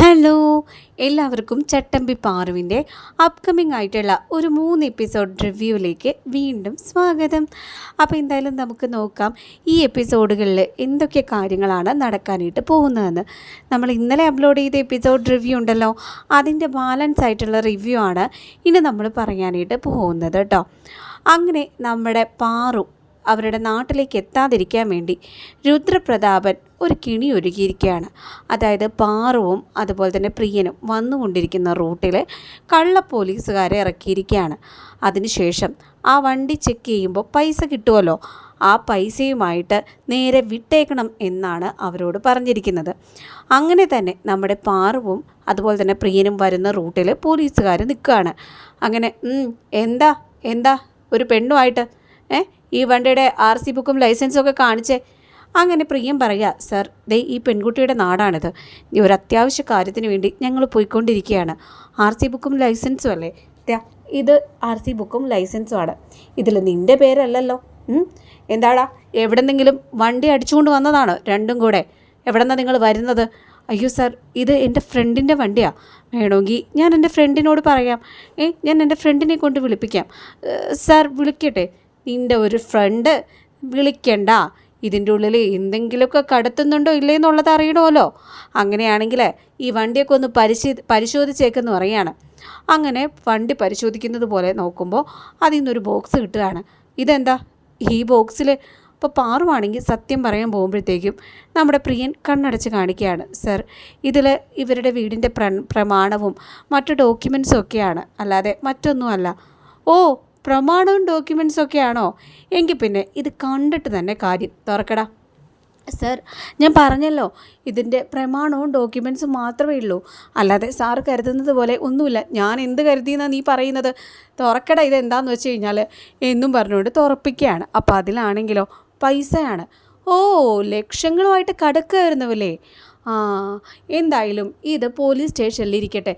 Hello എല്ലാവർക്കും ചട്ടമ്പി പാറുവിന്റെ upcoming ആയിട്ടുള്ള ഒരു മൂന്ന് എപ്പിസോഡ് റിവ്യൂവിലേക്ക് വീണ്ടും സ്വാഗതം. അപ്പോൾ എന്തായാലും നമുക്ക് നോക്കാം ഈ എപ്പിസോഡുകളിൽ എന്തൊക്കെ കാര്യങ്ങളാണ് നടക്കാനായിട്ട് പോകുന്നതെന്ന്. നമ്മൾ ഇന്നലെ അപ്ലോഡ് ചെയ്ത എപ്പിസോഡ് റിവ്യൂ ഉണ്ടല്ലോ അതിന്റെ ബാലൻസ് ആയിട്ടുള്ള റിവ്യൂ ആണ് ഇനി നമ്മൾ പറയാനായിട്ട് പോകുന്നത് കേട്ടോ അങ്ങനെ നമ്മുടെ പാറു അവരുടെ നാട്ടിലേക്ക് എത്താതിരിക്കാൻ വേണ്ടി രുദ്രപ്രതാപൻ ഒരു കിണി ഒരുക്കിയിരിക്കുകയാണ്. അതായത് പാറുവും അതുപോലെ തന്നെ പ്രിയനും വന്നുകൊണ്ടിരിക്കുന്ന റൂട്ടിൽ കള്ള പോലീസുകാരെ ഇറക്കിയിരിക്കുകയാണ്. അതിനുശേഷം ആ വണ്ടി ചെക്ക് ചെയ്യുമ്പോൾ പൈസ കിട്ടുമല്ലോ ആ പൈസയുമായിട്ട് നേരെ വിട്ടേക്കണം എന്നാണ് അവരോട് പറഞ്ഞിരിക്കുന്നത്. അങ്ങനെ തന്നെ നമ്മുടെ പാറുവും അതുപോലെ തന്നെ പ്രിയനും വരുന്ന റൂട്ടിൽ പോലീസുകാർ നിൽക്കുകയാണ്. അങ്ങനെ എന്താ എന്താ ഒരു പെണ്ണുമായിട്ട്? ഏ ഈ വണ്ടിയുടെ ആർ സി ബുക്കും ലൈസൻസും ഒക്കെ കാണിച്ചേ. അങ്ങനെ പ്രിയം പറയുക സർ ദേ ഈ പെൺകുട്ടിയുടെ നാടാണിത്. ഒരു അത്യാവശ്യ കാര്യത്തിന് വേണ്ടി ഞങ്ങൾ പോയിക്കൊണ്ടിരിക്കുകയാണ്. ആർ സി ബുക്കും ലൈസൻസും അല്ലേ? ഇത് ആർ സി ബുക്കും ലൈസൻസും ആണ് ഇതിൽ നിന്റെ പേരല്ലല്ലോ? എന്താടാ എവിടെന്നെങ്കിലും വണ്ടി അടിച്ചുകൊണ്ട് വന്നതാണോ രണ്ടും കൂടെ? എവിടെന്നാണ് നിങ്ങൾ വരുന്നത്? അയ്യോ സർ ഇത് എന്റെ ഫ്രണ്ടിന്റെ വണ്ടിയാണ് വേണമെങ്കിൽ ഞാൻ എന്റെ ഫ്രണ്ടിനോട് പറയാം. ഏ ഞാൻ എന്റെ ഫ്രണ്ടിനെ കൊണ്ട് വിളിപ്പിക്കാം. സാർ വിളിക്കട്ടെ? നിന്റെ ഒരു ഫ്രണ്ട് വിളിക്കണ്ട. ഇതിന്റെ ഉള്ളിൽ എന്തെങ്കിലുമൊക്കെ കടത്തുന്നുണ്ടോ ഇല്ലേ എന്നുള്ളത് അറിയണമല്ലോ. അങ്ങനെയാണെങ്കിൽ ഈ വണ്ടിയൊക്കെ ഒന്ന് പരിശീ പരിശോധിച്ചേക്കെന്ന് പറയാണ് അങ്ങനെ വണ്ടി പരിശോധിക്കുന്നത് പോലെ നോക്കുമ്പോൾ അതിൽ നിന്നൊരു ബോക്സ് കിട്ടുകയാണ്. ഇതെന്താ? ഈ ബോക്സിൽ ഇപ്പോൾ പാറുവാണെങ്കിൽ സത്യം പറയാൻ പോകുമ്പോഴത്തേക്കും നമ്മുടെ പ്രിയൻ കണ്ണടച്ച് കാണിക്കുകയാണ്. സർ ഇതിൽ ഇവരുടെ വീടിന്റെ പ്ര പ്രമാണവും മറ്റു ഡോക്യുമെൻസും ഒക്കെയാണ്. അല്ലാതെ മറ്റൊന്നുമല്ല. ഓ പ്രമാണവും ഡോക്യുമെൻസും ആണോ എങ്കിൽ പിന്നെ ഇത് കണ്ടിട്ട് തന്നെ കാര്യം തുറക്കടാ. സർ ഞാൻ പറഞ്ഞല്ലോ ഇതിന്റെ പ്രമാണവും ഡോക്യുമെൻസും മാത്രമേ ഉള്ളൂ. അല്ലാതെ സാർ കരുതുന്നത് പോലെ ഒന്നുമില്ല. ഞാൻ എന്ത് കരുതിയെന്നാണ് നീ പറയുന്നത്? തുറക്കട ഇത് എന്താണെന്ന് വെച്ച് കഴിഞ്ഞാൽ എന്നും പറഞ്ഞുകൊണ്ട് തുറപ്പിക്കുകയാണ്. അപ്പോൾ അതിലാണെങ്കിലോ? പൈസയാണ്. ഓ ലക്ഷങ്ങളുമായിട്ട് കടക്കുകയായിരുന്നുവല്ലേ ആ എന്തായാലും ഇത് പോലീസ് സ്റ്റേഷനിൽ ഇരിക്കട്ടെ.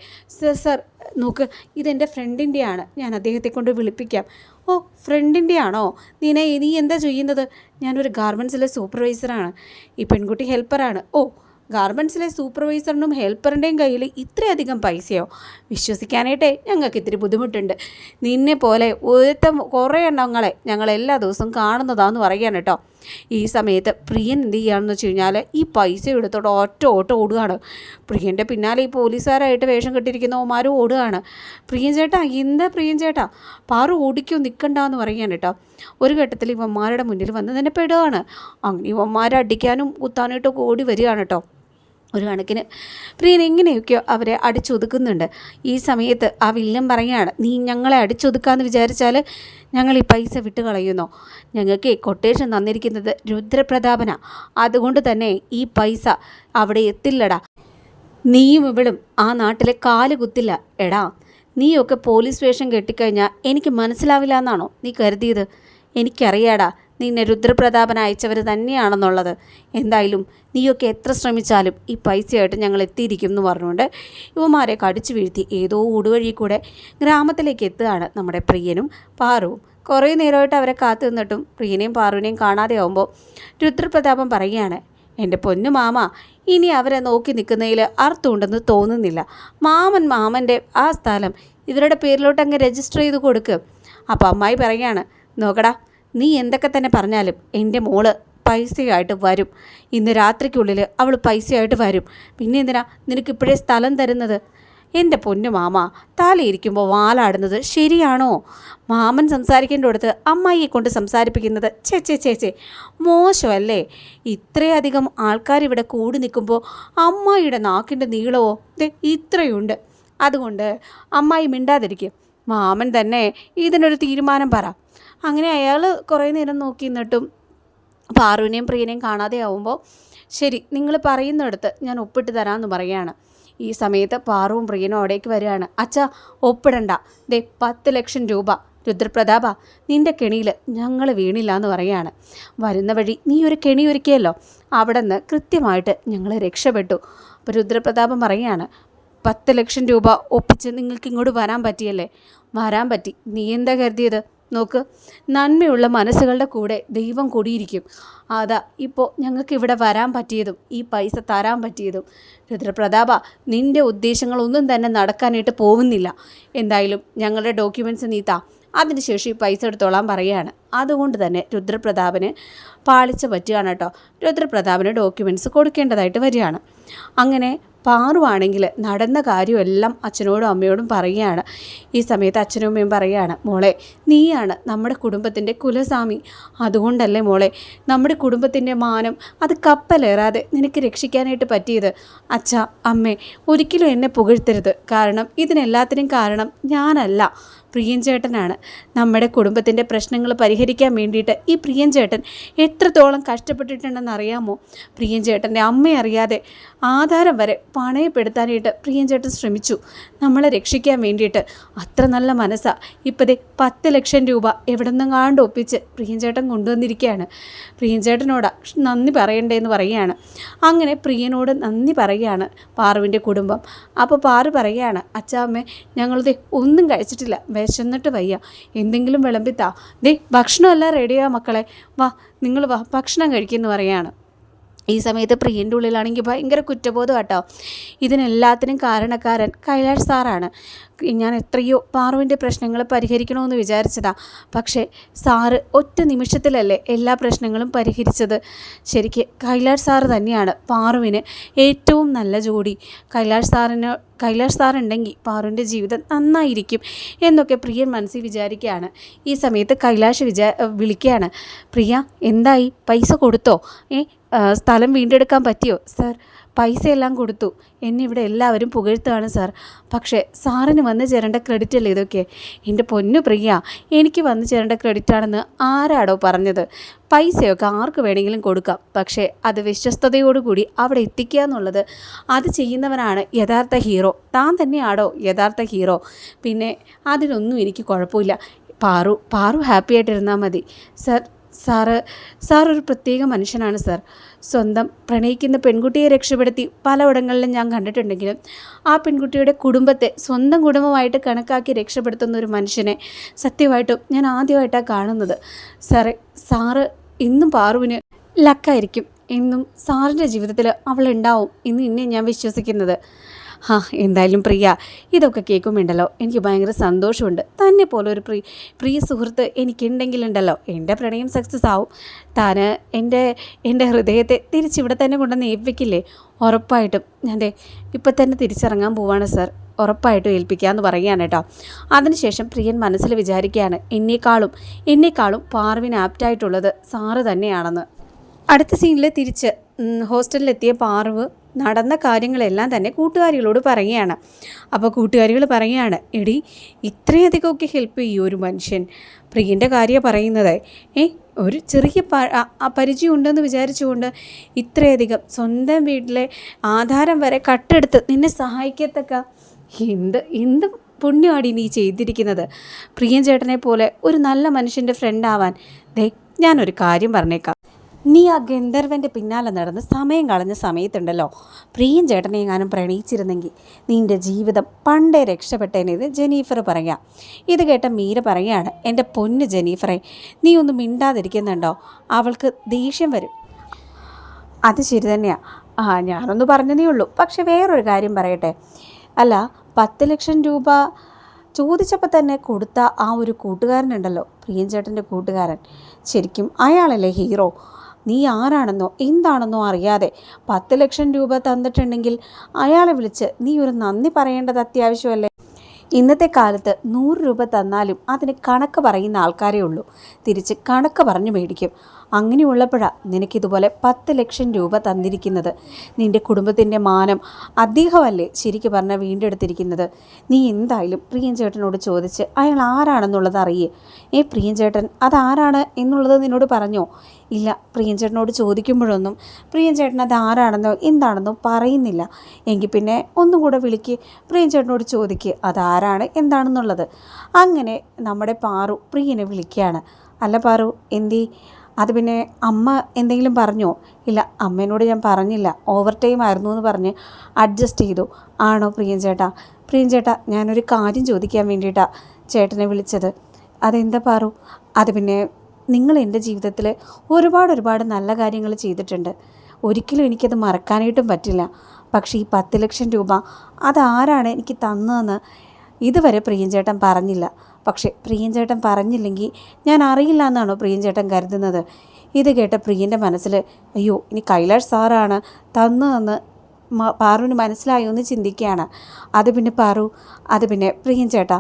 സർ നോക്ക് ഇതെന്റെ ഫ്രണ്ടിന്റെയാണ്. ഞാൻ അദ്ദേഹത്തെ കൊണ്ട് വിളിപ്പിക്കാം. ഓ ഫ്രണ്ടിന്റെ ആണോ നീനെ നീ എന്താ ചെയ്യുന്നത്? ഞാനൊരു ഗാർമെൻസിലെ സൂപ്പർവൈസറാണ്. ഈ പെൺകുട്ടി ഹെൽപ്പറാണ്. ഓ ഗാർമെൻസിലെ സൂപ്പർവൈസറിനും ഹെൽപ്പറിന്റെയും കയ്യിൽ ഇത്രയധികം പൈസയോ? വിശ്വസിക്കാനായിട്ടേ ഞങ്ങൾക്ക് ഇത്തിരി ബുദ്ധിമുട്ടുണ്ട്. നിന്നെ പോലെ ഒരുത്തം കുറേ എണ്ണങ്ങളെ ഞങ്ങൾ എല്ലാ ദിവസവും കാണുന്നതാന്ന് പറയാൻ കേട്ടോ. ഈ സമയത്ത് പ്രിയൻ എന്ത് ചെയ്യുകയാണെന്ന് വെച്ച് കഴിഞ്ഞാൽ ഈ പൈസ എടുത്തോട്ട് ഒറ്റ ഓട്ടം ഓടുകയാണ്. പ്രിയന്റെ പിന്നാലെ ഈ പോലീസുകാരായിട്ട് വേഷം കെട്ടിയിരിക്കുന്നവന്മാരും ഓടുകയാണ്. പ്രിയൻ ചേട്ടാ എന്താ പ്രിയൻ ചേട്ടാ? പാറു ഓടിക്കോ നിൽക്കണ്ട എന്ന് പറയുകയാണ് കേട്ടോ. ഒരു ഘട്ടത്തിൽ ഇവന്മാരുടെ മുന്നിൽ വന്ന് തന്നെ പെടുകയാണ്. അങ്ങനെ ഇവന്മാരെ അടിക്കാനും കുത്താനായിട്ടൊക്കെ ഓടി വരികയാണ് കേട്ടോ. ഒരു കണക്കിന് പ്രിയൻ എങ്ങനെയൊക്കെയോ അവരെ അടിച്ചൊതുക്കുന്നുണ്ട്. ഈ സമയത്ത് ആ വില്ലൻ പറയുകയാണ് നീ ഞങ്ങളെ അടിച്ചൊതുക്കാമെന്ന് വിചാരിച്ചാൽ ഞങ്ങൾ ഈ പൈസ വിട്ട് കളയുന്നോ ഞങ്ങൾക്ക് കൊട്ടേഷൻ തന്നിരിക്കുന്നത് രുദ്രപ്രതാപന. അതുകൊണ്ട് തന്നെ ഈ പൈസ അവിടെ എത്തില്ലടാ. നീയും ഇവളും ആ നാട്ടിലെ കാൽ കുത്തില്ല. എടാ നീയൊക്കെ പോലീസ് വേഷം കെട്ടിക്കഴിഞ്ഞാൽ എനിക്ക് മനസ്സിലാവില്ല എന്നാണോ നീ കരുതിയത്? എനിക്കറിയാടാ നിന്നെ രുദ്രപ്രതാപൻ അയച്ചവർ തന്നെയാണെന്നുള്ളത്. എന്തായാലും നീയൊക്കെ എത്ര ശ്രമിച്ചാലും ഈ പൈസയായിട്ട് ഞങ്ങൾ എത്തിയിരിക്കും എന്ന് പറഞ്ഞുകൊണ്ട് യുവമാരെ കടിച്ചു വീഴ്ത്തി ഏതോ ഊടുവഴി കൂടെ ഗ്രാമത്തിലേക്ക് എത്തുകയാണ് നമ്മുടെ പ്രിയനും പാറുവും. കുറേ നേരമായിട്ട് അവരെ കാത്തു നിന്നിട്ടും പ്രിയനെയും പാറുവിനെയും കാണാതെ ആവുമ്പോൾ രുദ്രപ്രതാപം പറയുകയാണ് എന്റെ പൊന്നു മാമ ഇനി അവരെ നോക്കി നിൽക്കുന്നതിൽ അർത്ഥമുണ്ടെന്ന് തോന്നുന്നില്ല. മാമൻ മാമന്റെ ആ സ്ഥലം ഇവരുടെ പേരിലോട്ട് അങ്ങ് രജിസ്റ്റർ ചെയ്ത് കൊടുക്കുക അപ്പോൾ അമ്മായി പറയുകയാണ് നോക്കടാ നീ എന്തൊക്കെ തന്നെ പറഞ്ഞാലും എന്റെ മോൾ പൈസയായിട്ട് വരും. ഇന്ന് രാത്രിക്കുള്ളിൽ അവൾ പൈസയായിട്ട് വരും. പിന്നെ എന്തിനാ നിനക്ക് ഇപ്പോഴേ സ്ഥലം തരുന്നത്? എന്റെ പൊന്നു മാമ താലയിരിക്കുമ്പോൾ വാലാടുന്നത് ശരിയാണോ? മാമൻ സംസാരിക്കേണ്ടടുത്ത് അമ്മായിയെ കൊണ്ട് സംസാരിപ്പിക്കുന്നത് ചേ ചേ ചേ ചേ മോശമല്ലേ? ഇത്രയധികം ആൾക്കാരിവിടെ കൂടി നിൽക്കുമ്പോൾ അമ്മായിയുടെ നാക്കിന്റെ നീളമോ? ഇത്രയുണ്ട്. അതുകൊണ്ട് അമ്മായി മിണ്ടാതിരിക്കും. മാമൻ തന്നെ ഇതിനൊരു തീരുമാനം പറ. അങ്ങനെ അയാൾ കുറേ നേരം നോക്കി നിന്നിട്ടും പാറുവിനെയും പ്രിയനെയും കാണാതെ ആവുമ്പോൾ ശരി നിങ്ങൾ പറയുന്നിടത്ത് ഞാൻ ഒപ്പിട്ട് തരാമെന്ന് പറയാണ്. ഈ സമയത്ത് പാറുവും പ്രിയനും അവിടേക്ക് വരികയാണ്. അച്ഛാ ഒപ്പിടണ്ട. ദേ പത്ത് ലക്ഷം രൂപ. രുദ്രപ്രതാപ നിന്റെ കെണിയിൽ ഞങ്ങൾ വീണില്ല എന്ന് പറയാണ്. വരുന്ന വഴി നീ ഒരു കെണി ഒരുക്കിയല്ലോ. അവിടെ നിന്ന് കൃത്യമായിട്ട് ഞങ്ങൾ രക്ഷപ്പെട്ടു. അപ്പോൾ രുദ്രപ്രതാപം പറയുകയാണ് പത്ത് ലക്ഷം രൂപ ഒപ്പിച്ച് നിങ്ങൾക്ക് ഇങ്ങോട്ട് വരാൻ പറ്റിയല്ലേ? വരാൻ പറ്റി. നീ എന്താ കരുതിയത്? നോക്ക്. നന്മയുള്ള മനസ്സുകളുടെ കൂടെ ദൈവം കൂടിയിരിക്കും. അതാ ഇപ്പോൾ ഞങ്ങൾക്ക് ഇവിടെ വരാൻ പറ്റിയതും ഈ പൈസ തരാൻ പറ്റിയതും. രുദ്രപ്രതാപ നിന്റെ ഉദ്ദേശങ്ങളൊന്നും തന്നെ നടക്കാനായിട്ട് പോകുന്നില്ല. എന്തായാലും ഞങ്ങളുടെ ഡോക്യുമെന്റ്സ് നീ താ. അതിനുശേഷം ഈ പൈസ എടുത്തോളാൻ പറയുകയാണ്. അതുകൊണ്ട് തന്നെ രുദ്രപ്രതാപന് പാളിച്ച പറ്റുകയാണ് കേട്ടോ. രുദ്രപ്രതാപന് ഡോക്യുമെന്റ്സ് കൊടുക്കേണ്ടതായിട്ട് വരികയാണ്. അങ്ങനെ പാറുവാണെങ്കിൽ നടന്ന കാര്യമെല്ലാം അച്ഛനോടും അമ്മയോടും പറയുകയാണ്. ഈ സമയത്ത് അച്ഛനും അമ്മയും പറയുകയാണ് മോളെ നീയാണ് നമ്മുടെ കുടുംബത്തിന്റെ കുലസ്വാമി. അതുകൊണ്ടല്ലേ മോളെ നമ്മുടെ കുടുംബത്തിന്റെ മാനം അത് കപ്പലേറാതെ നിനക്ക് രക്ഷിക്കാനായിട്ട് പറ്റിയത്. അച്ഛ അമ്മേ ഒരിക്കലും എന്നെ പുകഴ്ത്തരുത്. കാരണം ഇതിനെല്ലാത്തിനും കാരണം ഞാനല്ല. പ്രിയൻ ചേട്ടനാണ്. നമ്മുടെ കുടുംബത്തിന്റെ പ്രശ്നങ്ങൾ പരിഹരിക്കാൻ വേണ്ടിയിട്ട് ഈ പ്രിയൻ ചേട്ടൻ എത്രത്തോളം കഷ്ടപ്പെട്ടിട്ടുണ്ടെന്ന് അറിയാമോ പ്രിയൻ ചേട്ടന്റെ അമ്മ അറിയാതെ ആധാരം വരെ പണയപ്പെടുത്താനായിട്ട് പ്രിയൻ ചേട്ടൻ ശ്രമിച്ചു. നമ്മളെ രക്ഷിക്കാൻ വേണ്ടിയിട്ട്. അത്ര നല്ല മനസ്സാ. ഇപ്പതേ പത്ത് ലക്ഷം രൂപ എവിടെ നിന്നെങ്ങാണ്ട് ഒപ്പിച്ച് പ്രിയൻ ചേട്ടൻ കൊണ്ടുവന്നിരിക്കുകയാണ്. പ്രിയൻ ചേട്ടനോട് നന്ദി പറയണ്ടേന്ന് പറയുകയാണ്. അങ്ങനെ പ്രിയനോട് നന്ദി പറയുകയാണ് പാറുവിന്റെ കുടുംബം. അപ്പോൾ പാറു പറയുകയാണ് അച്ഛാമ്മേ ഞങ്ങളത് ഒന്നും കഴിച്ചിട്ടില്ല. വിശന്നിട്ട് വയ്യ. എന്തെങ്കിലും വിളമ്പിത്താ. ദേ ഭക്ഷണമെല്ലാം റെഡിയാ മക്കളെ. വാ നിങ്ങൾ വാ ഭക്ഷണം കഴിക്കുമെന്ന് പറയാണ്. ഈ സമയത്ത് പ്രിയന്റെ ഉള്ളിലാണെങ്കിൽ ഭയങ്കര കുറ്റബോധം കേട്ടോ ഇതിനെല്ലാത്തിനും കാരണക്കാരൻ കൈലാഷ് സാറാണ്. ഞാൻ എത്രയോ പാറുവിന്റെ പ്രശ്നങ്ങൾ പരിഹരിക്കണമെന്ന് വിചാരിച്ചതാ. പക്ഷേ സാറ് ഒറ്റ നിമിഷത്തിലല്ലേ എല്ലാ പ്രശ്നങ്ങളും പരിഹരിച്ചത്. ശരിക്ക് കൈലാഷ് സാറ് തന്നെയാണ് പാറുവിന് ഏറ്റവും നല്ല ജോഡി. കൈലാഷ് സാറിന് കൈലാഷ് സാറുണ്ടെങ്കിൽ പാറുവിന്റെ ജീവിതം നന്നായിരിക്കും എന്നൊക്കെ പ്രിയൻ മനസ്സിൽ വിചാരിക്കുകയാണ്. ഈ സമയത്ത് കൈലാഷ് വിചാ വിളിക്കുകയാണ്. പ്രിയ എന്തായി? പൈസ കൊടുത്തോ? ഏ സ്ഥലം വീണ്ടെടുക്കാൻ പറ്റിയോ? സാർ പൈസ എല്ലാം കൊടുത്തു എന്നിവിടെ എല്ലാവരും പുകഴ്ത്തുകയാണ് സാർ. പക്ഷേ സാറിന് വന്നു ചേരേണ്ട ക്രെഡിറ്റ് അല്ലേ ഇതൊക്കെ? എന്റെ പൊന്നു പ്രിയ എനിക്ക് വന്നു ചേരേണ്ട ക്രെഡിറ്റ് ആണെന്ന് ആരാടോ പറഞ്ഞത്? പൈസയൊക്കെ ആർക്ക് വേണമെങ്കിലും കൊടുക്കാം. പക്ഷേ അത് വിശ്വസ്തയോടുകൂടി അവിടെ എത്തിക്കുക എന്നുള്ളത് അത് ചെയ്യുന്നവനാണ് യഥാർത്ഥ ഹീറോ താൻ തന്നെയാടോ യഥാർത്ഥ ഹീറോ പിന്നെ അതിനൊന്നും എനിക്ക് കുഴപ്പമില്ല. പാറു പാറു ഹാപ്പി ആയിട്ടിരുന്നാൽ മതി. സർ സാറ് സാർ ഒരു പ്രത്യേക മനുഷ്യനാണ് സാർ. സ്വന്തം പ്രണയിക്കുന്ന പെൺകുട്ടിയെ രക്ഷപ്പെടുത്തി പലയിടങ്ങളിലും ഞാൻ കണ്ടിട്ടുണ്ടെങ്കിലും ആ പെൺകുട്ടിയുടെ കുടുംബത്തെ സ്വന്തം കുടുംബമായിട്ട് കണക്കാക്കി രക്ഷപ്പെടുത്തുന്ന ഒരു മനുഷ്യനെ സത്യമായിട്ടും ഞാൻ ആദ്യമായിട്ടാണ് കാണുന്നത്. സാറേ സാറ് ഇന്നും പാറുവിന് ലക്കായിരിക്കും. എന്നും സാറിന്റെ ജീവിതത്തിൽ അവളുണ്ടാവും എന്ന് ഇന്നെ ഞാൻ വിശ്വസിക്കുന്നത്. ഹാ എന്തായാലും പ്രിയ ഇതൊക്കെ കേൾക്കുമ്പോണ്ടല്ലോ എനിക്ക് ഭയങ്കര സന്തോഷമുണ്ട്. തന്നെ പോലെ ഒരു പ്രിയ പ്രിയ സുഹൃത്ത് എനിക്കുണ്ടെങ്കിലുണ്ടല്ലോ എന്റെ പ്രണയം സക്സസ് ആവും. താൻ എന്റെ എന്റെ ഹൃദയത്തെ തിരിച്ചിവിടെ തന്നെ കൊണ്ടുവന്ന് ഏൽപ്പിക്കില്ലേ? ഉറപ്പായിട്ടും. ഞാൻ ഇപ്പം തന്നെ തിരിച്ചിറങ്ങാൻ പോവാണ് സർ. ഉറപ്പായിട്ടും ഏൽപ്പിക്കാമെന്ന് പറയുകയാണ് കേട്ടോ. അതിനുശേഷം പ്രിയൻ മനസ്സിൽ വിചാരിക്കുകയാണ് എന്നേക്കാളും എന്നേക്കാളും പാർവിന് ആപ്റ്റായിട്ടുള്ളത് സാറ് തന്നെയാണെന്ന്. അടുത്ത സീനിൽ തിരിച്ച് ഹോസ്റ്റലിലെത്തിയ പാർവ് നടന്ന കാര്യങ്ങളെല്ലാം തന്നെ കൂട്ടുകാരികളോട് പറയുകയാണ്. അപ്പോൾ കൂട്ടുകാരികൾ പറയുകയാണ് എടി ഇത്രയധികമൊക്കെ ഹെൽപ്പ് ചെയ്യും ഒരു മനുഷ്യൻ. പ്രിയന്റെ കാര്യം പറയുന്നത് ഏ ഒരു ചെറിയ പരിചയം ഉണ്ടെന്ന് വിചാരിച്ചുകൊണ്ട് ഇത്രയധികം സ്വന്തം വീട്ടിലെ ആധാരം വരെ കട്ടെടുത്ത് നിന്നെ സഹായിക്കത്തക്ക? എന്ത് എന്ത് പുണ്യമാടി നീ ചെയ്തിരിക്കുന്നത്? പ്രിയൻ ചേട്ടനെ പോലെ ഒരു നല്ല മനുഷ്യന്റെ ഫ്രണ്ട് ആവാൻ ദേ ഞാനൊരു കാര്യം പറഞ്ഞേക്കാം. നീ ആ ഗന്ധർവന്റെ പിന്നാലെ നടന്ന് സമയം കളഞ്ഞ സമയത്തുണ്ടല്ലോ. പ്രിയൻ ചേട്ടനെ എങ്ങാനും പ്രണയിച്ചിരുന്നെങ്കിൽ നിന്റെ ജീവിതം പണ്ടേ രക്ഷപ്പെട്ടേനേത് ജനീഫർ പറയാം. ഇത് കേട്ട മീര പറയുകയാണ് എന്റെ പൊന്ന് ജനീഫറെ നീ ഒന്ന് മിണ്ടാതിരിക്കുന്നുണ്ടോ? അവൾക്ക് ദേഷ്യം വരും. അത് ശരി തന്നെയാണ് ആ ഞാനൊന്ന് പറഞ്ഞതേ ഉള്ളൂ. പക്ഷെ വേറൊരു കാര്യം പറയട്ടെ. അല്ല പത്ത് ലക്ഷം രൂപ ചോദിച്ചപ്പോൾ തന്നെ കൊടുത്ത ആ ഒരു കൂട്ടുകാരനുണ്ടല്ലോ പ്രിയൻ ചേട്ടന്റെ കൂട്ടുകാരൻ. ശരിക്കും അയാളല്ലേ ഹീറോ? നീ ആരാണെന്നോ എന്താണെന്നോ അറിയാതെ പത്ത് ലക്ഷം രൂപ തന്നിട്ടുണ്ടെങ്കിൽ അയാളെ വിളിച്ച് നീ ഒരു നന്ദി പറയേണ്ടത് അത്യാവശ്യമല്ലേ? ഇന്നത്തെ കാലത്ത് നൂറ് രൂപ തന്നാലും അതിന് കണക്ക് പറയുന്ന ആൾക്കാരേ ഉള്ളൂ. തിരിച്ച് കണക്ക് പറഞ്ഞു മേടിക്കും. അങ്ങനെയുള്ളപ്പോഴാണ് നിനക്കിതുപോലെ പത്ത് ലക്ഷം രൂപ തന്നിരിക്കുന്നത്. നിന്റെ കുടുംബത്തിന്റെ മാനം അദ്ദേഹമല്ലേ ശരിക്കു പറഞ്ഞാൽ വീണ്ടെടുത്തിരിക്കുന്നത്? നീ എന്തായാലും പ്രിയൻ ചേട്ടനോട് ചോദിച്ച് അയാൾ ആരാണെന്നുള്ളത് അറിയേ. ഏ പ്രിയൻ ചേട്ടൻ അതാരാണ് എന്നുള്ളത് നിന്നോട് പറഞ്ഞോ? ഇല്ല. പ്രിയൻ ചേട്ടനോട് ചോദിക്കുമ്പോഴൊന്നും പ്രിയൻ ചേട്ടൻ അത് ആരാണെന്നോ എന്താണെന്നോ പറയുന്നില്ല. എങ്കിൽ പിന്നെ ഒന്നും കൂടെ വിളിക്ക്. പ്രിയൻ ചേട്ടനോട് ചോദിക്ക് അതാരാണ് എന്താണെന്നുള്ളത്? അങ്ങനെ നമ്മുടെ പാറു പ്രിയനെ വിളിക്കുകയാണ്. അല്ല പാറു എന്തി? അത് പിന്നെ അമ്മ എന്തെങ്കിലും പറഞ്ഞോ? ഇല്ല അമ്മേനോട് ഞാൻ പറഞ്ഞില്ല. ഓവർ ടൈം ആയിരുന്നു എന്ന് പറഞ്ഞ് അഡ്ജസ്റ്റ് ചെയ്തു. ആണോ പ്രിയൻ ചേട്ടാ പ്രിയൻ ചേട്ടാ ഞാനൊരു കാര്യം ചോദിക്കാൻ വേണ്ടിയിട്ടാണ് ചേട്ടനെ വിളിച്ചത്. അതെന്താ പാറു? അത് പിന്നെ നിങ്ങൾ എന്റെ ജീവിതത്തിൽ ഒരുപാട് ഒരുപാട് നല്ല കാര്യങ്ങൾ ചെയ്തിട്ടുണ്ട്. ഒരിക്കലും എനിക്കത് മറക്കാനായിട്ടും പറ്റില്ല. പക്ഷേ ഈ പത്ത് ലക്ഷം രൂപ അതാരാണ് എനിക്ക് തന്നതെന്ന് ഇതുവരെ പ്രിയഞ്ചേട്ടൻ പറഞ്ഞില്ല. പക്ഷേ പ്രിയഞ്ചേട്ടൻ പറഞ്ഞില്ലെങ്കിൽ ഞാൻ അറിയില്ല എന്നാണോ പ്രിയഞ്ചേട്ടൻ കരുതുന്നത്. ഇത് കേട്ട പ്രിയന്റെ മനസ്സിൽ അയ്യോ ഇനി കൈലാഷ് സാറാണ് തന്നതെന്ന് പാറുവിന് മനസ്സിലായോ എന്ന് ചിന്തിക്കുകയാണ്. അത് പിന്നെ പാറു അത് പിന്നെ പ്രിയൻ ചേട്ടാ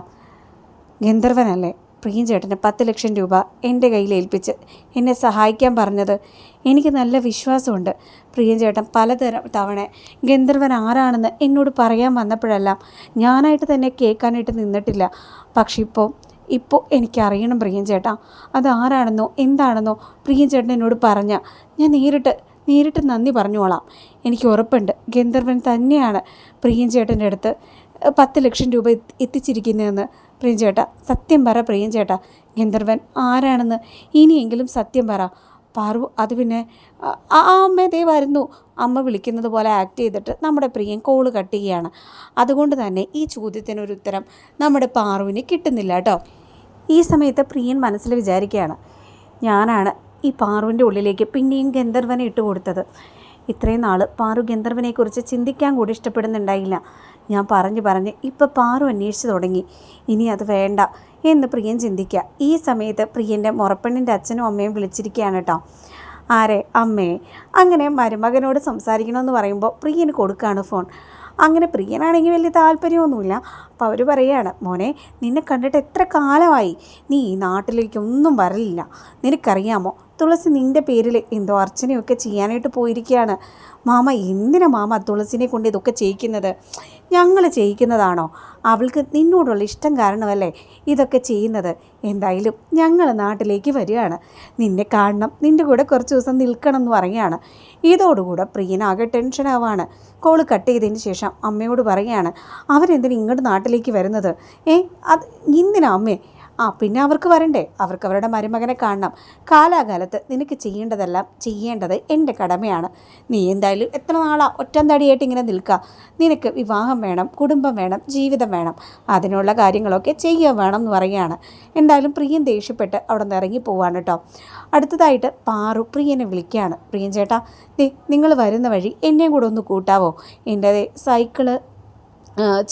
ഗന്ധർവനല്ലേ? പ്രിയൻ ചേട്ടന് പത്ത് ലക്ഷം രൂപ എന്റെ കയ്യിൽ ഏൽപ്പിച്ച് എന്നെ സഹായിക്കാൻ പറഞ്ഞത് എനിക്ക് നല്ല വിശ്വാസമുണ്ട്. പ്രിയൻ ചേട്ടൻ പലതരം തവണ ഗന്ധർവൻ ആരാണെന്ന് എന്നോട് പറയാൻ വന്നപ്പോഴെല്ലാം ഞാനായിട്ട് തന്നെ കേൾക്കാനായിട്ട് നിന്നിട്ടില്ല. പക്ഷെ ഇപ്പോൾ ഇപ്പോൾ എനിക്കറിയണം പ്രിയൻ ചേട്ടാ അത് ആരാണെന്നോ എന്താണെന്നോ പ്രിയൻ ചേട്ടൻ എന്നോട് പറഞ്ഞ ഞാൻ നേരിട്ട് നേരിട്ട് നന്ദി പറഞ്ഞോളാം. എനിക്ക് ഉറപ്പുണ്ട് ഗന്ധർവൻ തന്നെയാണ് പ്രിയൻ ചേട്ടന്റെ അടുത്ത് പത്ത് ലക്ഷം രൂപ എത്തി- എത്തിച്ചിരിക്കുന്നതെന്ന് പ്രിയൻ ചേട്ടാ സത്യം പറ പ്രിയം ചേട്ടാ ഗന്ധർവൻ ആരാണെന്ന്? ഇനിയെങ്കിലും സത്യം പറ. പാറു അത് പിന്നെ ആ അമ്മ ദേ അമ്മ വിളിക്കുന്നത് പോലെ ആക്ട് ചെയ്തിട്ട് നമ്മുടെ പ്രിയൻ കോൾ കട്ട് അതുകൊണ്ട് തന്നെ ഈ ചോദ്യത്തിനൊരു ഉത്തരം നമ്മുടെ പാർവിന് കിട്ടുന്നില്ല കേട്ടോ. ഈ സമയത്ത് പ്രിയൻ മനസ്സിൽ വിചാരിക്കുകയാണ് ഞാനാണ് ഈ പാറുവിന്റെ ഉള്ളിലേക്ക് പിന്നെയും ഗന്ധർവനെ ഇട്ട് കൊടുത്തത് ഇത്രയും നാൾ പാറു ഗന്ധർവനെക്കുറിച്ച് ചിന്തിക്കാൻ കൂടി ഇഷ്ടപ്പെടുന്നുണ്ടായില്ല. ഞാൻ പറഞ്ഞു പറഞ്ഞ് ഇപ്പം പാറു അന്വേഷിച്ച് തുടങ്ങി. ഇനി അത് വേണ്ട. എന്ന് പ്രിയൻ ചിന്തിക്കുക ഈ സമയത്ത് പ്രിയന്റെ മുറപ്പെണ്ണിന്റെ അച്ഛനും അമ്മയും വിളിച്ചിരിക്കുകയാണ് കേട്ടോ. ആരെ? അമ്മേ. അങ്ങനെ മരുമകനോട് സംസാരിക്കണമെന്ന് പറയുമ്പോൾ പ്രിയന് കൊടുക്കുകയാണ് ഫോൺ. അങ്ങനെ പ്രിയനാണെങ്കിൽ വലിയ താല്പര്യമൊന്നുമില്ല. അപ്പോൾ അവർ പറയുകയാണ് മോനെ നിന്നെ കണ്ടിട്ട് എത്ര കാലമായി? നീ ഈ നാട്ടിലേക്കൊന്നും വരലില്ല. നിനക്കറിയാമോ? തുളസി നിന്റെ പേരിൽ എന്തോ അർച്ചനയൊക്കെ ചെയ്യാനായിട്ട് പോയിരിക്കുകയാണ്. മാമ എന്തിനാ മാമ തുളസിനെ കൊണ്ട് ഇതൊക്കെ ചെയ്യിക്കുന്നത്? ഞങ്ങൾ ചെയ്യിക്കുന്നതാണോ? അവൾക്ക് നിന്നോടുള്ള ഇഷ്ടം കാരണമല്ലേ ഇതൊക്കെ ചെയ്യുന്നത്? എന്തായാലും ഞങ്ങൾ നാട്ടിലേക്ക് വരികയാണ്. നിന്നെ കാണണം നിന്റെ കൂടെ കുറച്ച് ദിവസം നിൽക്കണം എന്ന് പറയുകയാണ്. ഇതോടുകൂടെ പ്രിയനാകെ ടെൻഷനാവാണ് കോൾ കട്ട് ചെയ്തതിന് ശേഷം അമ്മയോട് പറയുകയാണ് അവരെന്തിനാ ഇങ്ങോട്ട് നാട്ടിലേക്ക് വരുന്നത്? ഏ അത് എന്തിനാ അമ്മേ? ആ പിന്നെ അവർക്ക് വരണ്ടേ? അവർക്ക് അവരുടെ മരുമകനെ കാണണം. കാലാകാലത്ത് നിനക്ക് ചെയ്യേണ്ടതെല്ലാം ചെയ്യേണ്ടത് എന്റെ കടമയാണ്. നീ എന്തായാലും എത്ര നാളാ ഒറ്റന്തടിയായിട്ട് ഇങ്ങനെ നിൽക്കുക നിനക്ക് വിവാഹം വേണം കുടുംബം വേണം ജീവിതം വേണം. അതിനുള്ള കാര്യങ്ങളൊക്കെ ചെയ്യുക വേണം എന്ന് പറയുകയാണ്. എന്തായാലും പ്രിയൻ ദേഷ്യപ്പെട്ട് അവിടെ നിന്ന് ഇറങ്ങി പോവാണ് കേട്ടോ. അടുത്തതായിട്ട് പാറു പ്രിയനെ വിളിക്കുകയാണ്. പ്രിയൻ ചേട്ടാ ദേ നിങ്ങൾ വരുന്ന വഴി എന്നെയും കൂടെ ഒന്ന് കൂട്ടാവോ? എന്റെ സൈക്കിൾ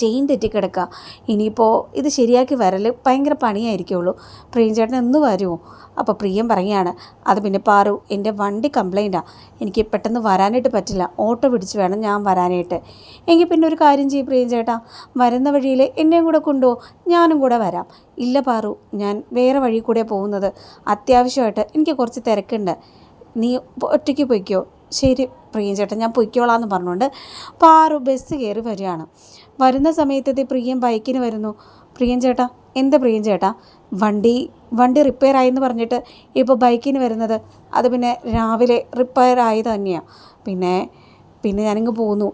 ചെയിൻ തെറ്റിക്കിടക്കുക ഇനിയിപ്പോൾ ഇത് ശരിയാക്കി വരൽ ഭയങ്കര പണിയായിരിക്കുള്ളൂ. പ്രിയം ചേട്ടൻ എന്ന് വരുമോ അപ്പോൾ പ്രിയം പറയുകയാണ് അത് പിന്നെ പാറു എന്റെ വണ്ടി കംപ്ലൈന്റാണ് എനിക്ക് പെട്ടെന്ന് വരാനായിട്ട് പറ്റില്ല. ഓട്ടോ പിടിച്ച് വേണം ഞാൻ വരാനായിട്ട്. എങ്കിൽ പിന്നെ ഒരു കാര്യം ചെയ്യും പ്രിയം ചേട്ടാ വരുന്ന വഴിയിൽ എന്നെയും കൂടെ കൊണ്ടുപോകും ഞാനും കൂടെ വരാം. ഇല്ല പാറു ഞാൻ വേറെ വഴി കൂടെ പോകുന്നത്. അത്യാവശ്യമായിട്ട് എനിക്ക് കുറച്ച് തിരക്കുണ്ട്. നീ ഒറ്റയ്ക്ക് പോയിക്കോ. ശരി. പ്രിയൻ ചേട്ടൻ ഞാൻ പൊയ്ക്കോളാം എന്ന് പറഞ്ഞുകൊണ്ട് പാറു ബസ് കയറി വരികയാണ്. വരുന്ന സമയത്ത് പ്രിയം ബൈക്കിന് വരുന്നു. പ്രിയം ചേട്ടാ എന്താ പ്രിയം ചേട്ടാ വണ്ടി വണ്ടി റിപ്പയർ ആയെന്ന് പറഞ്ഞിട്ട് ഇപ്പോൾ ബൈക്കിന് വരുന്നത്. അത് പിന്നെ രാവിലെ റിപ്പയർ ആയത് തന്നെയാണ് പിന്നെ പിന്നെ ഞാനിങ്ങ് പോന്നു.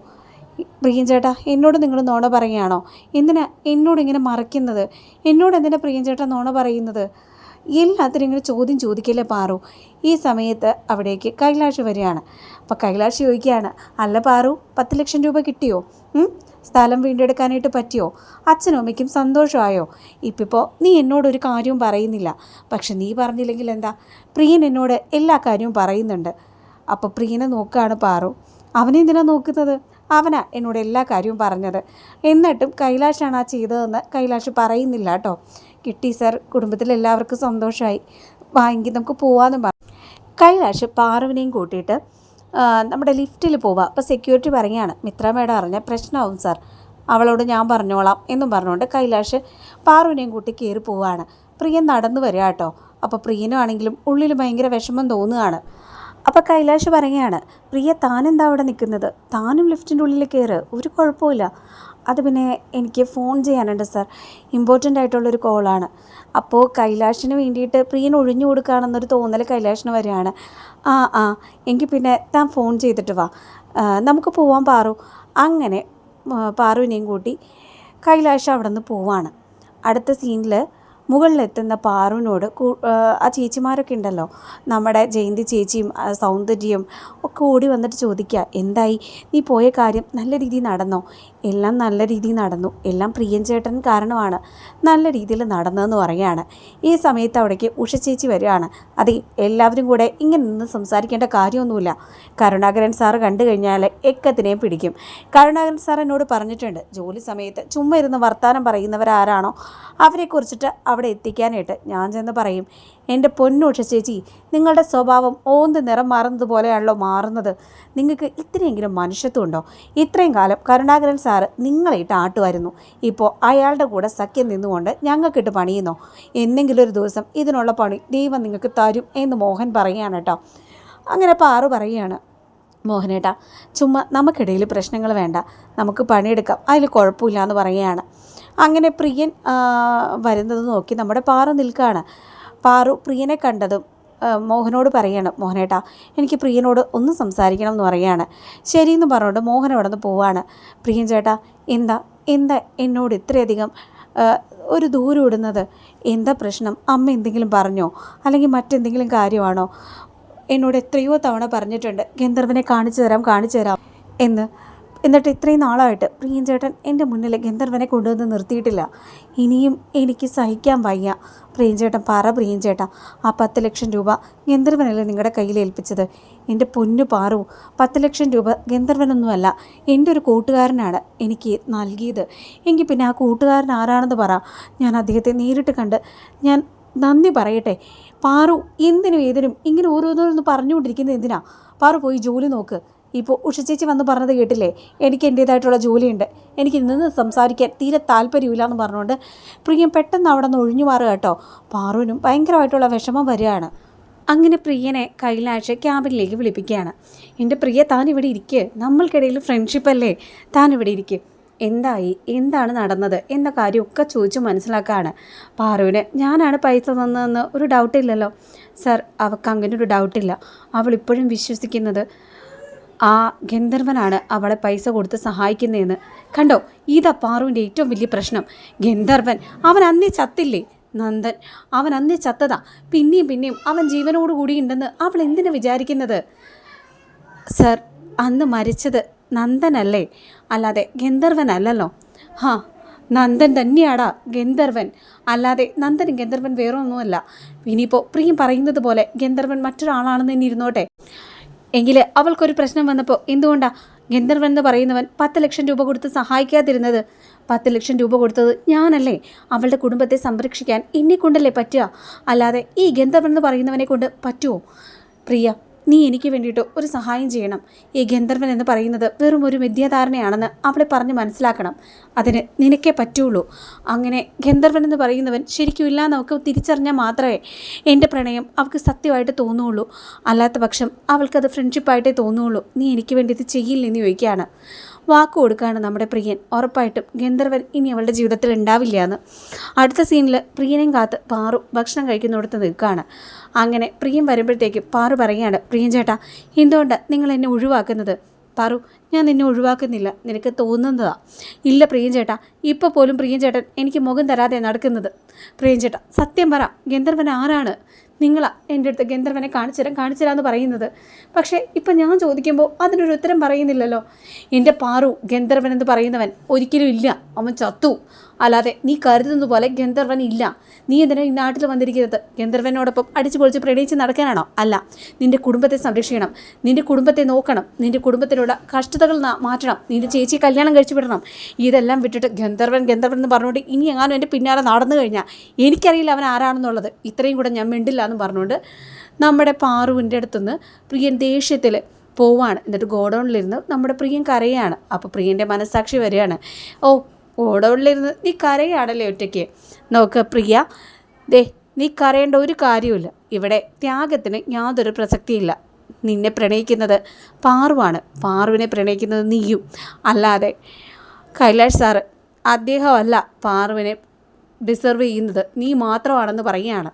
പ്രിയൻ ചേട്ടാ എന്നോട് നിങ്ങൾ നോണ പറയുകയാണോ? എന്തിനാ എന്നോട് ഇങ്ങനെ മറയ്ക്കുന്നത്? എന്നോട് എന്തിനാ പ്രിയൻ ചേട്ടാ നോണ പറയുന്നത്? എല്ലാത്തിനും ഇങ്ങനെ ചോദ്യം ചോദിക്കില്ല പാറു? ഈ സമയത്ത് അവിടേക്ക് കൈലാഷ് വരികയാണ്. അപ്പോൾ കൈലാഷ് ചോദിക്കുകയാണ് അല്ല പാറു പത്ത് ലക്ഷം രൂപ കിട്ടിയോ? സ്ഥലം വീണ്ടെടുക്കാനായിട്ട് പറ്റിയോ? അച്ഛനും അമ്മയ്ക്കും സന്തോഷമായോ? ഇപ്പിപ്പോൾ നീ എന്നോടൊരു കാര്യവും പറയുന്നില്ല. പക്ഷെ നീ പറഞ്ഞില്ലെങ്കിൽ എന്താ? പ്രിയൻ എന്നോട് എല്ലാ കാര്യവും പറയുന്നുണ്ട്. അപ്പോൾ പ്രിയനെ നോക്കുകയാണ് പാറു. അവനെന്തിനാ നോക്കുന്നത്? അവനാ എന്നോട് എല്ലാ കാര്യവും പറഞ്ഞത്. എന്നിട്ടും കൈലാഷാണ് ആ ചെയ്തതെന്ന് കൈലാഷ് പറയുന്നില്ല കേട്ടോ. കിട്ടി സർ. കുടുംബത്തിലെല്ലാവർക്കും സന്തോഷമായി വാങ്ങി നമുക്ക് പോവാമെന്ന് പറഞ്ഞു കൈലാഷ് പാറുവിനെയും കൂട്ടിയിട്ട് നമ്മുടെ ലിഫ്റ്റിൽ പോവാം. അപ്പോൾ സെക്യൂരിറ്റി പറയുകയാണ് മിത്ര മേഡം അറിഞ്ഞ പ്രശ്നമാവും സാർ. അവളോട് ഞാൻ പറഞ്ഞോളാം എന്നും പറഞ്ഞുകൊണ്ട് കൈലാഷ് പാറുവിനെയും കൂട്ടി കയറി പോവാണ്. പ്രിയൻ നടന്നു വരിക കേട്ടോ. അപ്പോൾ പ്രിയനാണെങ്കിലും ഉള്ളിൽ ഭയങ്കര വിഷമം തോന്നുകയാണ്. അപ്പോൾ കൈലാഷ് പറയുകയാണ് പ്രിയ താനെന്താ അവിടെ നിൽക്കുന്നത്? താനും ലിഫ്റ്റിന്റെ ഉള്ളിൽ കയറ്. ഒരു കുഴപ്പമില്ല അത് പിന്നെ എനിക്ക് ഫോൺ ചെയ്യാനുണ്ട് സാർ ഇമ്പോർട്ടന്റ് ആയിട്ടുള്ളൊരു കോളാണ് അപ്പോൾ കൈലാഷിന് വേണ്ടിയിട്ട് പ്രിയൻ ഒഴിഞ്ഞു കൊടുക്കുകയാണെന്നൊരു തോന്നൽ കൈലാഷിന് വരികയാണ് ആ ആ എങ്കിൽ പിന്നെ താൻ ഫോൺ ചെയ്തിട്ട് വാ. നമുക്ക് പോവാൻ പാറു. അങ്ങനെ പാറുവിനെയും കൂട്ടി കൈലാഷ് അവിടെ നിന്ന് പോവാണ്. അടുത്ത സീനിൽ മുകളിലെത്തുന്ന പാറുവിനോട് ആ ചേച്ചിമാരൊക്കെ ഉണ്ടല്ലോ. നമ്മുടെ ജയന്തി ചേച്ചിയും സൗന്ദര്യം ഒക്കെ ഓടി വന്നിട്ട് ചോദിക്കുക എന്തായി? നീ പോയ കാര്യം നല്ല രീതിയിൽ നടന്നോ? എല്ലാം നല്ല രീതിയിൽ നടന്നു. എല്ലാം പ്രിയൻ ചേട്ടൻ കാരണമാണ് നല്ല രീതിയിൽ നടന്നതെന്ന് പറയുകയാണ്. ഈ സമയത്ത് അവിടേക്ക് ഉഷ ചേച്ചി വരികയാണ് അതെ എല്ലാവരും കൂടെ ഇങ്ങനെ നിന്ന് സംസാരിക്കേണ്ട കാര്യമൊന്നുമില്ല. കരുണാകരൻ സാറ് കണ്ടു കഴിഞ്ഞാൽ എക്കത്തിനെയും പിടിക്കും. കരുണാകരൻ സാർ എന്നോട് പറഞ്ഞിട്ടുണ്ട് ജോലി സമയത്ത് ചുമ്മാ ഇരുന്ന് വർത്തമാനം പറയുന്നവരാരാണോ? അവരെക്കുറിച്ചിട്ട് അവിടെ എത്തിക്കാനായിട്ട് ഞാൻ ചെന്ന് പറയും എന്റെ പൊന്നുഷ ചേച്ചി നിങ്ങളുടെ സ്വഭാവം ഓന്ത് നിറം മാറുന്നത് പോലെയാണല്ലോ മാറുന്നത്. നിങ്ങൾക്ക് ഇത്രയെങ്കിലും മനുഷ്യത്വം ഉണ്ടോ? ഇത്രയും കാലം കരുണാകരൻ സാറ് നിങ്ങളായിട്ട് ആട്ടുമായിരുന്നു. ഇപ്പോൾ അയാളുടെ കൂടെ സഖ്യം നിന്നുകൊണ്ട് ഞങ്ങൾക്കിട്ട് പണിയുന്നോ? എന്നെങ്കിലും ഒരു ദിവസം ഇതിനുള്ള പണി ദൈവം നിങ്ങൾക്ക് തരും എന്ന് മോഹൻ പറയുകയാണ് കേട്ടോ. അങ്ങനെ പാറു പറയുകയാണ് മോഹനേട്ടാ ചുമ്മാ നമുക്കിടയിൽ പ്രശ്നങ്ങൾ വേണ്ട. നമുക്ക് പണിയെടുക്കാം. അതിൽ കുഴപ്പമില്ല എന്ന് പറയുകയാണ്. അങ്ങനെ പ്രിയൻ വരുന്നത് നോക്കി നമ്മുടെ പാറു നിൽക്കുകയാണ് പാറു പ്രിയനെ കണ്ടതും മോഹനോട് പറയാണ് മോഹനേട്ടാ എനിക്ക് പ്രിയനോട് ഒന്ന് സംസാരിക്കണം എന്ന് പറയുകയാണ് ശരിയെന്ന് പറഞ്ഞുകൊണ്ട് മോഹൻ അവിടെ നിന്ന് പോവാണ്. പ്രിയൻ ചേട്ടാ എന്താ എന്താ എന്നോട് ഇത്രയധികം ഒരു ദൂരം ഇടുന്നത്? എന്താ പ്രശ്നം? അമ്മ എന്തെങ്കിലും പറഞ്ഞോ? അല്ലെങ്കിൽ മറ്റെന്തെങ്കിലും കാര്യമാണോ? എന്നോട് എത്രയോ തവണ പറഞ്ഞിട്ടുണ്ട് ഗന്ധർവനെ കാണിച്ചു തരാം കാണിച്ചു തരാം എന്ന്. എന്നിട്ട് ഇത്രയും നാളായിട്ട് പ്രിയൻ ചേട്ടൻ എന്റെ മുന്നിൽ ഗന്ധർവനെ കൊണ്ടുവന്ന് നിർത്തിയിട്ടില്ല. ഇനിയും എനിക്ക് സഹിക്കാൻ വയ്യ. പ്രിയൻ ചേട്ടൻ പറ പ്രിയൻ ചേട്ടാ. ആ പത്ത് ലക്ഷം രൂപ ഗന്ധർവനല്ലേ നിങ്ങളുടെ കയ്യിൽ ഏൽപ്പിച്ചത്? എന്റെ പൊന്നു പാറു പത്ത് ലക്ഷം രൂപ ഗന്ധർവനൊന്നുമല്ല എന്റെ ഒരു കൂട്ടുകാരനാണ് എനിക്ക് നൽകിയത്. എങ്കിൽ പിന്നെ ആ കൂട്ടുകാരൻ ആരാണെന്ന് പറ. ഞാൻ അദ്ദേഹത്തെ നേരിട്ട് കണ്ട് ഞാൻ നന്ദി പറയട്ടെ. പാറു എന്തിനും ഏതിനും ഇങ്ങനെ ഓരോന്നോരോന്ന് പറഞ്ഞുകൊണ്ടിരിക്കുന്നത് എന്തിനാ? പാറു പോയി ജോലി നോക്ക്. ഇപ്പോൾ ഉഷ ചേച്ചി വന്ന് പറഞ്ഞത് കേട്ടില്ലേ? എനിക്ക് എന്റേതായിട്ടുള്ള ജോലിയുണ്ട്. എനിക്ക് നിന്ന് സംസാരിക്കാൻ തീരെ താല്പര്യമില്ല എന്ന് പറഞ്ഞുകൊണ്ട് പ്രിയം പെട്ടെന്ന് അവിടെ നിന്ന് ഒഴിഞ്ഞു മാറുക കേട്ടോ. പാറുവിനും ഭയങ്കരമായിട്ടുള്ള വിഷമം വരികയാണ്. അങ്ങനെ പ്രിയനെ കൈലാഴ്ച ക്യാബിനിലേക്ക് വിളിപ്പിക്കുകയാണ്. എന്റെ പ്രിയ താൻ ഇവിടെ ഇരിക്കുക നമ്മൾക്കിടയിൽ ഫ്രണ്ട്ഷിപ്പ് അല്ലേ? താൻ ഇവിടെ ഇരിക്കുക എന്തായി? എന്താണ് നടന്നത്? എന്ന കാര്യമൊക്കെ ചോദിച്ച് മനസ്സിലാക്കുകയാണ് പാറുവിന് ഞാനാണ് പൈസ തന്നതെന്ന് ഒരു ഡൗട്ടില്ലല്ലോ സർ അവൾക്ക് അങ്ങനെ ഒരു ഡൗട്ടില്ല അവൾ ഇപ്പോഴും വിശ്വസിക്കുന്നത് ആ ഗന്ധർവനാണ് അവളെ പൈസ കൊടുത്ത് സഹായിക്കുന്നതെന്ന്. കണ്ടോ ഇതാ പാറുവിന്റെ ഏറ്റവും വലിയ പ്രശ്നം. ഗന്ധർവൻ അവൻ അന്നേ ചത്തില്ലേ? നന്ദൻ അവൻ അന്നേ ചത്തതാ. പിന്നെയും പിന്നെയും അവൻ ജീവനോടുകൂടി ഉണ്ടെന്ന് അവൾ എന്തിനു വിചാരിക്കുന്നത്? സർ അന്ന് മരിച്ചത് നന്ദനല്ലേ? അല്ലാതെ ഗന്ധർവനല്ലല്ലോ ഹാ നന്ദൻ തന്നെയാടാ ഗന്ധർവൻ. അല്ലാതെ നന്ദനും ഗന്ധർവൻ വേറൊന്നുമല്ല. ഇനിയിപ്പോൾ പ്രിയം പറയുന്നത് പോലെ ഗന്ധർവൻ മറ്റൊരാളാണെന്ന് തന്നെ ഇരുന്നോട്ടെ? എങ്കിൽ അവൾക്കൊരു പ്രശ്നം വന്നപ്പോൾ എന്തുകൊണ്ടാണ് ഗന്ധർവൻ എന്ന് പറയുന്നവൻ പത്ത് ലക്ഷം രൂപ കൊടുത്ത് സഹായിക്കാതിരുന്നത്? പത്ത് ലക്ഷം രൂപ കൊടുത്തത് ഞാനല്ലേ. അവളുടെ കുടുംബത്തെ സംരക്ഷിക്കാൻ എന്നെ കൊണ്ടല്ലേ പറ്റുക? അല്ലാതെ ഈ ഗന്ധർവൻ എന്ന് പറയുന്നവനെ കൊണ്ട് പറ്റുമോ പ്രിയ നീ എനിക്ക് വേണ്ടിയിട്ട് ഒരു സഹായം ചെയ്യണം. ഈ ഗന്ധർവൻ എന്ന് പറയുന്നത് വെറും ഒരു മിഥ്യാധാരണയാണെന്ന് അവളെ പറഞ്ഞ് മനസ്സിലാക്കണം. അതിന് നിനക്കേ പറ്റുള്ളൂ. അങ്ങനെ ഗന്ധർവൻ എന്ന് പറയുന്നവൻ ശരിക്കും ഇല്ല നമുക്ക് തിരിച്ചറിഞ്ഞാൽ മാത്രമേ എന്റെ പ്രണയം അവൾക്ക് സത്യമായിട്ട് തോന്നുള്ളൂ. അല്ലാത്ത പക്ഷം അവൾക്കത് ഫ്രണ്ട്ഷിപ്പായിട്ടേ തോന്നുള്ളൂ. നീ എനിക്ക് വേണ്ടി ഇത് ചെയ്യില്ലെന്ന് ചോദിക്കുകയാണ്. വാക്ക് കൊടുക്കുകയാണ് നമ്മുടെ പ്രിയൻ. ഉറപ്പായിട്ടും ഗന്ധർവൻ ഇനി അവളുടെ ജീവിതത്തിൽ ഉണ്ടാവില്ല എന്ന്. അടുത്ത സീനിൽ പ്രിയനെയും കാത്ത് പാറു ഭക്ഷണം കഴിക്കുന്നിടത്ത് നിൽക്കുകയാണ്. അങ്ങനെ പ്രിയൻ വരുമ്പോഴത്തേക്കും പാറു പറയുകയാണ് പ്രിയൻ ചേട്ടാ എന്തുകൊണ്ട് നിങ്ങൾ എന്നെ ഒഴിവാക്കുന്നത്? പാറു ഞാൻ നിന്നെ ഒഴിവാക്കുന്നില്ല. നിനക്ക് തോന്നുന്നതാ. ഇല്ല പ്രിയൻ ചേട്ടാ ഇപ്പോൾ പോലും പ്രിയൻ ചേട്ടൻ എനിക്ക് മുഖം തരാതെ നടക്കുന്നത്. പ്രിയൻ ചേട്ടാ സത്യം പറ ഗന്ധർവൻ ആരാണ്? നിങ്ങളാ എന്റെ അടുത്ത് ഗന്ധർവനെ കാണിച്ചു തരാം കാണിച്ചു തരാമെന്ന് പറയുന്നത്. പക്ഷേ ഇപ്പം ഞാൻ ചോദിക്കുമ്പോൾ അതിനൊരു ഉത്തരം പറയുന്നില്ലല്ലോ. എന്റെ പാറു ഗന്ധർവൻ എന്ന് പറയുന്നവൻ ഒരിക്കലും ഇല്ല. അവൻ ചത്തു. അല്ലാതെ നീ കരുതുന്നത് പോലെ ഗന്ധർവൻ ഇല്ല. നീ എന്തിനാ ഈ നാട്ടിൽ വന്നിരിക്കരുത് ഗന്ധർവനോടൊപ്പം അടിച്ചു പൊളിച്ച് പ്രണയിച്ച് നടക്കാനാണോ? അല്ല നിന്റെ കുടുംബത്തെ സംരക്ഷിക്കണം. നിന്റെ കുടുംബത്തെ നോക്കണം. നിന്റെ കുടുംബത്തിലുള്ള കഷ്ടതകൾ മാറ്റണം. നിന്റെ ചേച്ചി കല്യാണം കഴിച്ചു വിടണം ഇതെല്ലാം വിട്ടിട്ട് ഗന്ധർവൻ ഗന്ധർവൻ എന്ന് പറഞ്ഞുകൊണ്ട് ഇനി എങ്ങാനും എന്റെ പിന്നാലെ നടന്നു കഴിഞ്ഞാൽ എനിക്കറിയില്ല അവൻ ആരാണെന്നുള്ളത്. ഇത്രയും കൂടെ ഞാൻ മിണ്ടില്ല എന്ന് പറഞ്ഞുകൊണ്ട് നമ്മുടെ പാറുവിന്റെ അടുത്തുനിന്ന് പ്രിയൻ ദേഷ്യത്തിൽ പോവാണ്. എന്നിട്ട് ഗോഡൗണിലിരുന്ന് നമ്മുടെ പ്രിയൻ കരയാണ്. അപ്പോൾ പ്രിയന്റെ മനസ്സാക്ഷി വരികയാണ്. ഓ ഗോഡൗണിലിരുന്ന് നീ കരയാണല്ലേ ഒറ്റയ്ക്ക്? നോക്ക് പ്രിയ ദേ നീ കരയേണ്ട ഒരു കാര്യമില്ല ഇവിടെ ത്യാഗത്തിന് യാതൊരു പ്രസക്തിയില്ല. നിന്നെ പ്രണയിക്കുന്നത് പാറുവാണ് പാറുവിനെ പ്രണയിക്കുന്നത് നീയും. അല്ലാതെ കൈലാഷ് സാറ് അദ്ദേഹമല്ല പാറുവിനെ ഡിസർവ് ചെയ്യുന്നത്. നീ മാത്രമാണെന്ന് പറയുകയാണ്.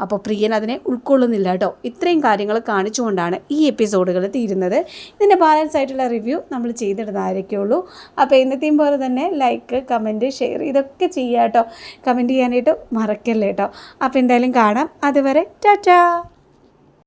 അപ്പോൾ പ്രിയൻ അതിനെ ഉൾക്കൊള്ളുന്നില്ല കേട്ടോ. ഇത്രയും കാര്യങ്ങൾ കാണിച്ചുകൊണ്ടാണ് ഈ എപ്പിസോഡുകൾ തീരുന്നത്. ഇതിന്റെ ബാലൻസ് ആയിട്ടുള്ള റിവ്യൂ നമ്മൾ ചെയ്തിടുന്നതായിരിക്കുള്ളൂ. അപ്പോൾ എന്നത്തെയും പോലെ തന്നെ ലൈക്ക് കമന്റ് ഷെയർ ഇതൊക്കെ ചെയ്യുക കേട്ടോ. കമന്റ് ചെയ്യാനായിട്ട് മറക്കല്ലേ കേട്ടോ. അപ്പോൾ എന്തായാലും കാണാം. അതുവരെ ടാറ്റാ!